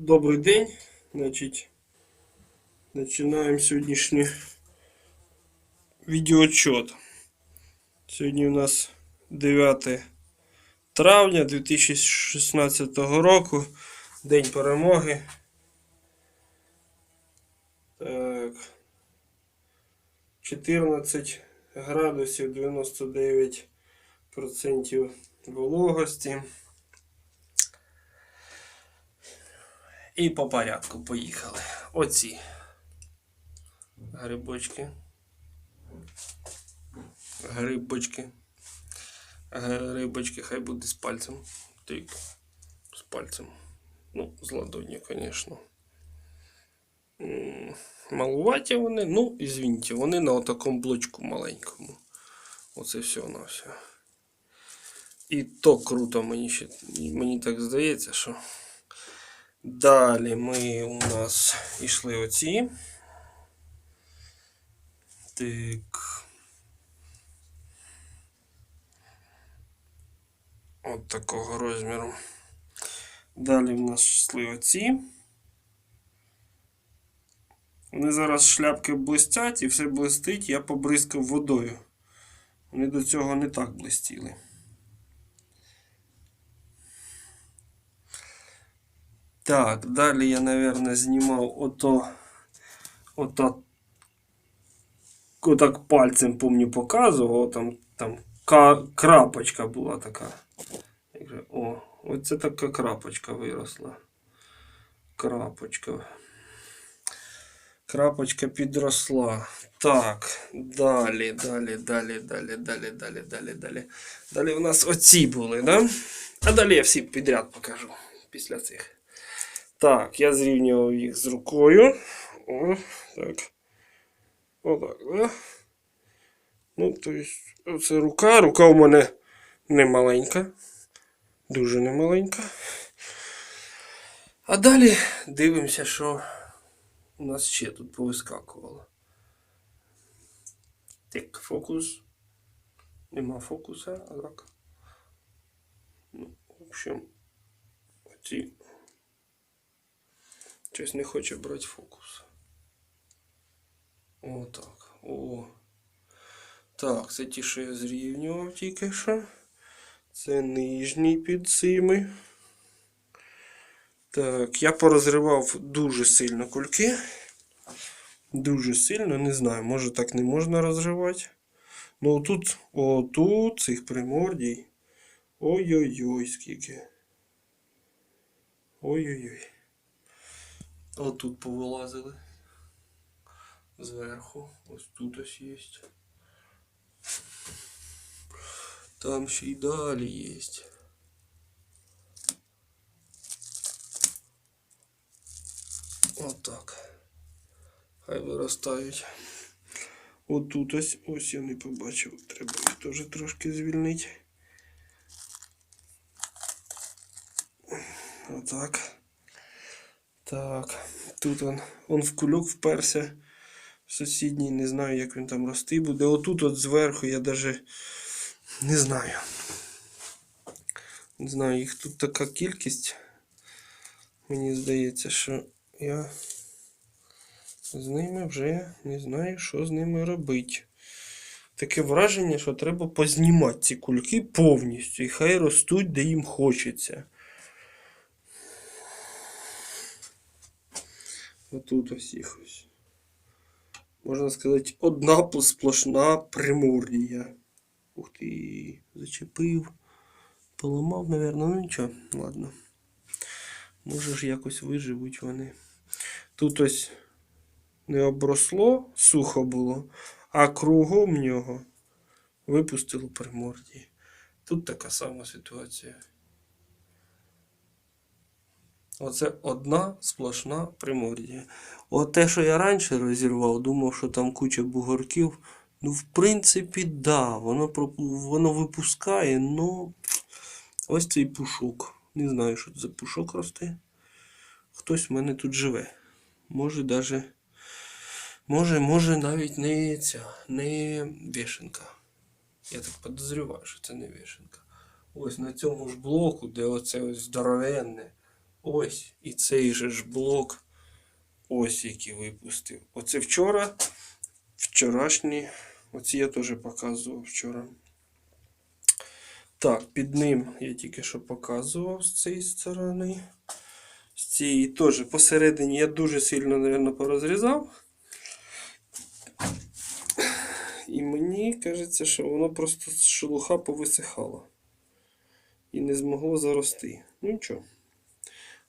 Добрий день. Значить, починаємо сьогоднішній відеоотчет. Сьогодні у нас 9 травня 2016 року. День перемоги. Так. 14 градусів 99% вологості. І по порядку поїхали. Оці грибочки. Грибочки. Грибочки хай буде з пальцем. Тик. З пальцем. Ну, з ладонью, звісно. Малуваті вони, ну, ізвіньте, вони на отакому блочку маленькому. Оце все на все. І то круто мені ще. Мені так здається, що. Далі ми у нас йшли оці. Так. От такого розміру. Далі в нас йшли оці. Вони зараз шляпки блистять і все блистить, я побризкав водою. Вони до цього не так блистіли. Так, далі я, наверное, знімав ото. Ото. Отак пальцем, помню, показував. Там, там ка- крапочка була така. Як же, О, оце така крапочка виросла. Крапочка. Крапочка підросла. Так, далі, далі, далі, далі, далі, далі, далі, далі. Далі у нас оці були, да? А далі я всі підряд покажу після цих. Так, я зрівнював їх з рукою. О, так. Отак, да? Ну, то есть, оце рука. Рука у мене не маленька. Дуже не маленька. А далі дивимося, що у нас ще тут повискакувало. Так, фокус. Нема фокуса, а так. Ну, в общем, оці Щось не хоче брати фокус. О, так. О. Так, це ті, що я зрівнював тільки що. Це нижній під цими. Так, я порозривав дуже сильно кульки. Дуже сильно, не знаю, може так не можна розривати. Ну тут, отут цих примордій. Ой-ой-ой, скільки. Ой-ой-ой. Отут повилазили. Зверху. Ось тут ось є. Там ще й далі є. Отак. Хай виростають. Отут ось, ось я не побачив. Треба їх теж трошки звільнити. Отак. Так, тут он, он в кульок вперся. Сусідній, не знаю, як він там рости буде. Отут от зверху я даже не знаю. Не знаю, їх тут така кількість. Мені здається, що я з ними вже не знаю, що з ними робити. Таке враження, що треба познімати ці кульки повністю. І хай ростуть, де їм хочеться. Отут ось їх. Можна сказати, одна сплошна примордія. Ух ти, зачепив. Поламав, напевно, ну нічого, ладно. Може ж якось виживуть вони. Тут ось не обросло, сухо було, а кругом нього випустило примордії. Тут така сама ситуація. Оце одна сплошна примордія. От те, що я раніше розірвав, думав, що там куча бугорків. Ну, в принципі, да, воно, воно випускає, ну ось цей пушок. Не знаю, що це за пушок росте. Хтось в мене тут живе. Може, даже. Може, може навіть не ця, не вішенка. Я так підозрюваю, що це не вішенка. Ось на цьому ж блоку, де оце ось здоровенне. Ось. І цей же ж блок ось який випустив. Оце вчора, вчорашні. Оці я теж показував вчора. Так, під ним я тільки що показував з цієї сторони. З цієї теж посередині я дуже сильно, мабуть, порозрізав. І мені кажеться, що воно просто шелуха повисихала. І не змогло зарости. Ну нічого.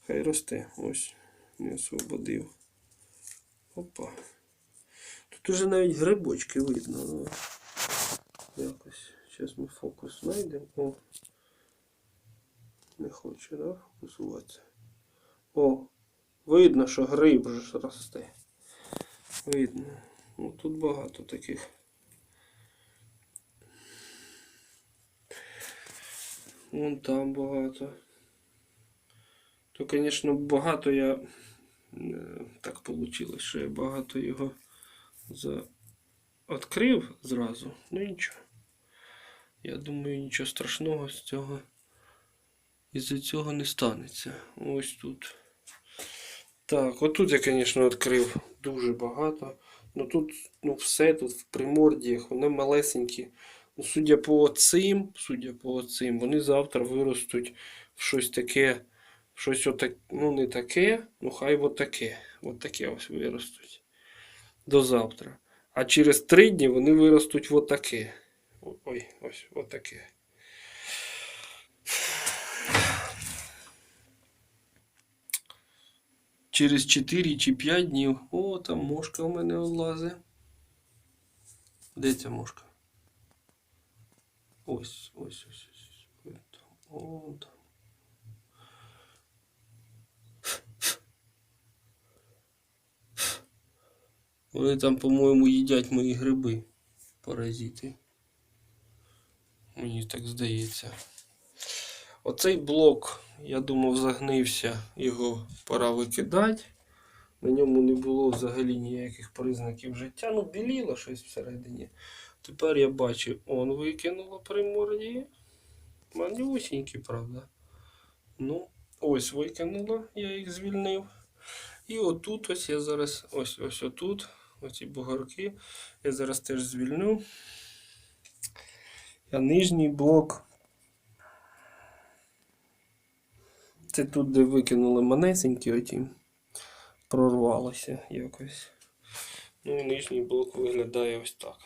Хай росте. Ось. Не освободив. Опа. Тут уже навіть грибочки видно. Ну, Якось. Зараз ми фокус знайдемо. О. Не хоче, да? Фокусуватися. О, видно, що гриб вже росте. Видно. Ну, тут багато таких. Вон там багато. То, звісно, багато я е, так вийшло, що я багато його за... відкрив зразу. Ну нічого. Я думаю, нічого страшного з цього із-за цього не станеться. Ось тут. Так, отут я, звісно, відкрив дуже багато. Ну тут ну, все тут в примордіях, вони малесенькі. Ну, судя по цим, судя по цим, вони завтра виростуть в щось таке, щось отак, ну не таке, ну хай от таке. От таке ось виростуть. До завтра. А через три дні вони виростуть отаке. Ой, ось отаке. Через 4 чи 5 днів. О, там мошка у мене влазить. Де ця мошка? Ось, ось, ось, ось. О, там. Вони там, по-моєму, їдять мої гриби. Паразити. Мені так здається. Оцей блок, я думав, загнився, його пора викидати. На ньому не було взагалі ніяких признаків життя. Ну, біліло щось всередині. Тепер я бачу, он викинуло примордії. Малюсінькі, правда. Ну, ось викинуло, я їх звільнив. І отут ось я зараз, ось ось отут, оці бугорки, я зараз теж звільню. А нижній блок. Це тут, де викинули манесенькі оті, прорвалося якось. Ну і нижній блок виглядає ось так.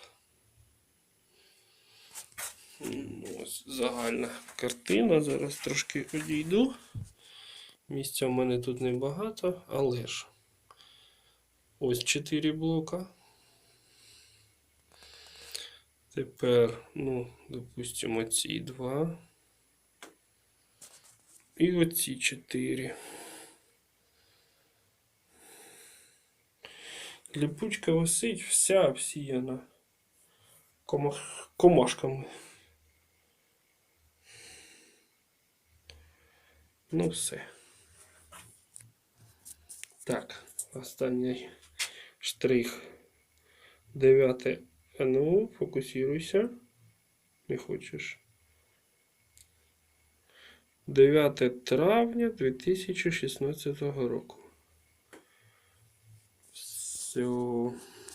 Ось загальна картина. Зараз трошки одійду. Місця в мене тут небагато, але ж. Ось 4 блока. Тепер, ну, допустимо, ці два. І оці чотири. Ліпучка висить вся обсіяна комашками. Ну все. Так, останній штрих. Дев'яте НУ. Фокусируйся. Не хочеш. 9 травня 2016 року. Все.